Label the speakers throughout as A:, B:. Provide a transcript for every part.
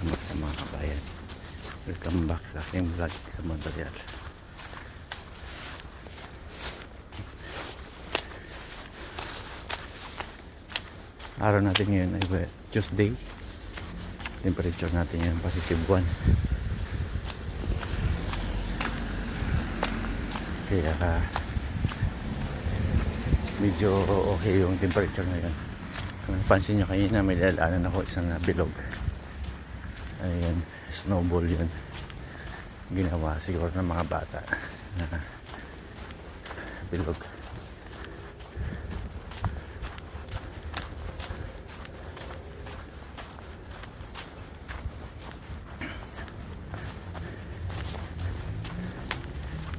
A: Kamusta mga kabayan? Welcome back sa aking vlog sa Montreal. Araw natin ngayon ay Tuesday. Temperature natin ngayon positive 1. Kaya ah, medyo okay yung temperature ngayon. Kung napansin nyo kanina may lalaanan ako isang bilog. Ayan, snowball yun. Ginawa siguro ng mga bata na bilog.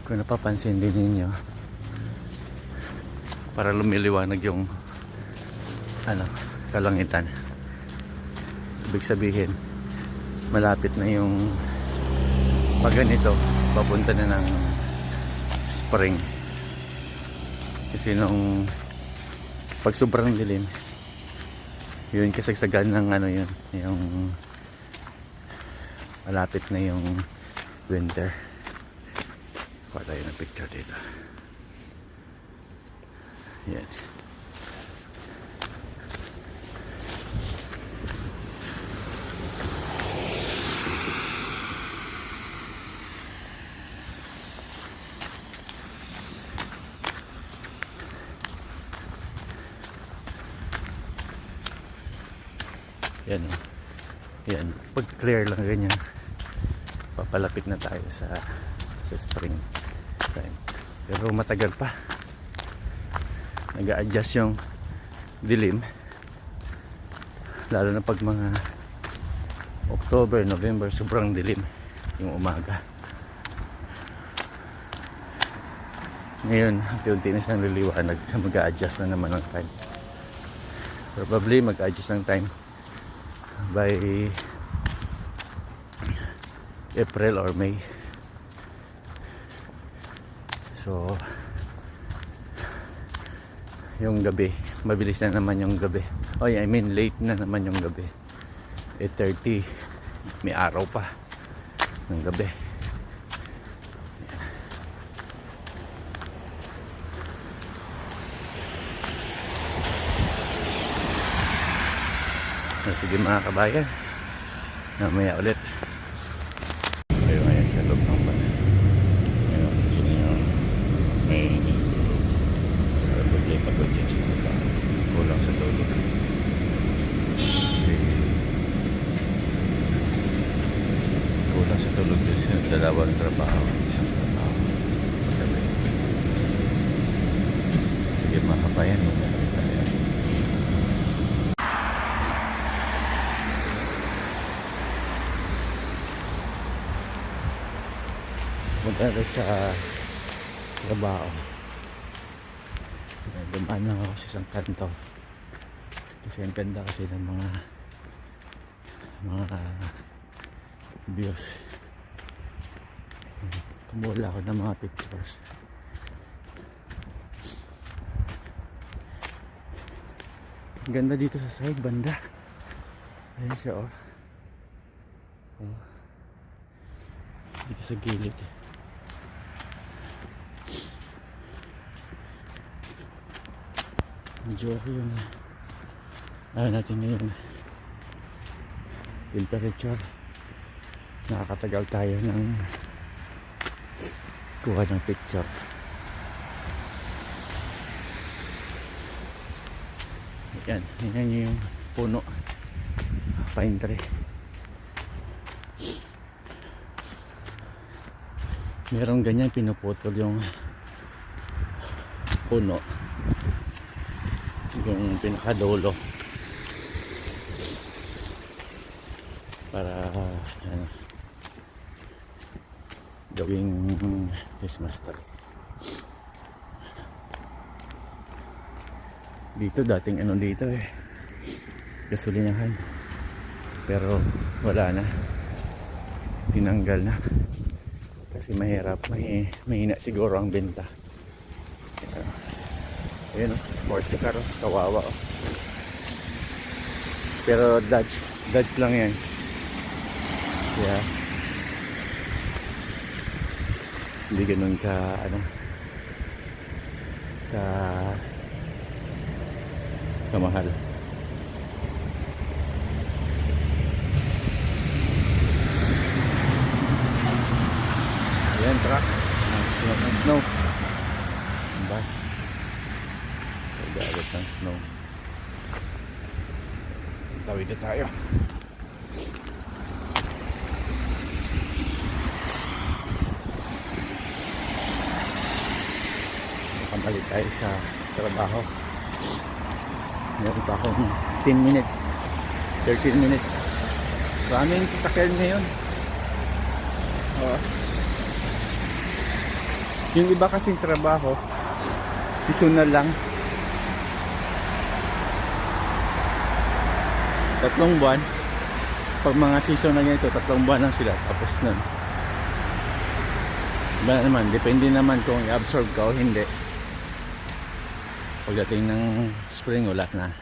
A: Kung napapansin din ninyo, para lumiliwanag yung ano, kalangitan. Ibig sabihin, malapit na yung pag ganito, papunta na ng spring. Kasi nung pag sobrang dilim, yun kasagsagan ng ano yun, yung malapit na yung winter. Kuha tayo ng picture dito. Yan. Yan. oh. Yan. Pag clear lang ganyan, papalapit na tayo sa sa spring time. Pero matagal pa. Nag-a-adjust yung dilim. Lalo na pag mga October, November, sobrang dilim yung umaga. Ngayon, unti-unti na siyang liliwanag. Mag-a-adjust na naman ng time. Probably mag-adjust ng time by April or May. So, yung gabi, mabilis na naman yung gabi. Oh, I mean, late na naman yung gabi. 8.30, may araw pa ng gabi. So, sige mga kabayan, mamaya ulit. Tayo ngayon sa loob ng bus. Ngayon, sino yung may pagod yan sa mga kulang sa tulog. Kasi kulang sa tulog din sa dalawang trabaho, isang trabaho. Sige mga kabayan, mamaya tayo. Punta tayo sa trabaho. Dumaan lang ako sa isang kanto. Kasi ang ganda kasi ng mga mga views. Tumula ako ng mga pictures. Ang ganda dito sa side banda. Ayan siya oh. oh. Dito sa gilid. Medyo okay yung ano natin ngayon. Temperature. Nakakatagal tayo ng kuha ng picture. Yan yan yung puno. Pine tree. Merong ganyan pinuputol yung puno yung pinakadulo para ano, gawing Christmas tree dito dating ano dito eh. Gasolinahan. Pero wala na. Tinanggal na. Kasi mahirap may mahina siguro ang benta Ayan o, sports car o, kawawa o. Pero Dodge, Dodge lang yan. Kaya hindi ganun ka ano ka kamahal. Ayan, truck. Ang ng snow. Ang bus. Pag-aagot ng snow. Tawid na tayo. Nakabalik tayo sa trabaho. Meron pa akong 10 minutes. 13 minutes. Maraming sasakyan ngayon. Oo. Yung iba kasing trabaho, seasonal lang. Tatlong buwan. Pag mga season na ganito, tatlong buwan lang sila. Tapos nun. Iba naman, depende naman kung i-absorb ka o hindi. Pagdating ng spring, wala na.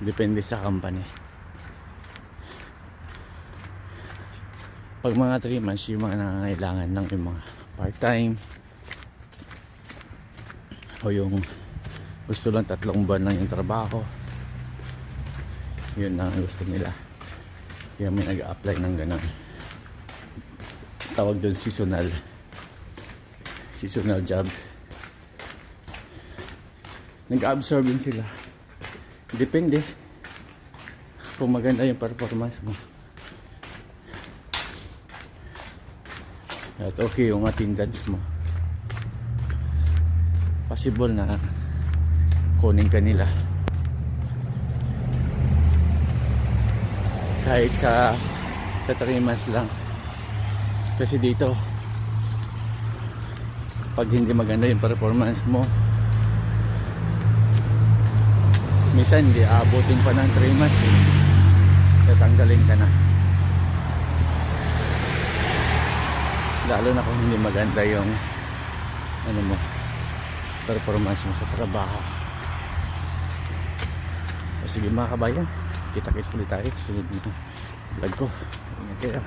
A: Depende sa company. Pag mga 3 months, yung mga nangangailangan ng yung mga part-time o yung gusto lang tatlong buwan lang yung trabaho yun ang gusto nila. Kaya may nag-apply ng ganun. Tawag doon seasonal. Seasonal jobs. Nag-absorb din sila. Depende kung maganda yung performance mo. At okay yung attendance mo. Possible na kunin ka nila kahit sa sa 3 months lang. Kasi dito pag hindi maganda yung performance mo minsan hindi aabutin pa ng 3 months eh. tatanggalin ka na. Lalo na kung hindi maganda yung ano mo performance mo sa trabaho. O sige mga kabayan kita kits ulit tayo sa sunod na vlog ko. Ingat kayo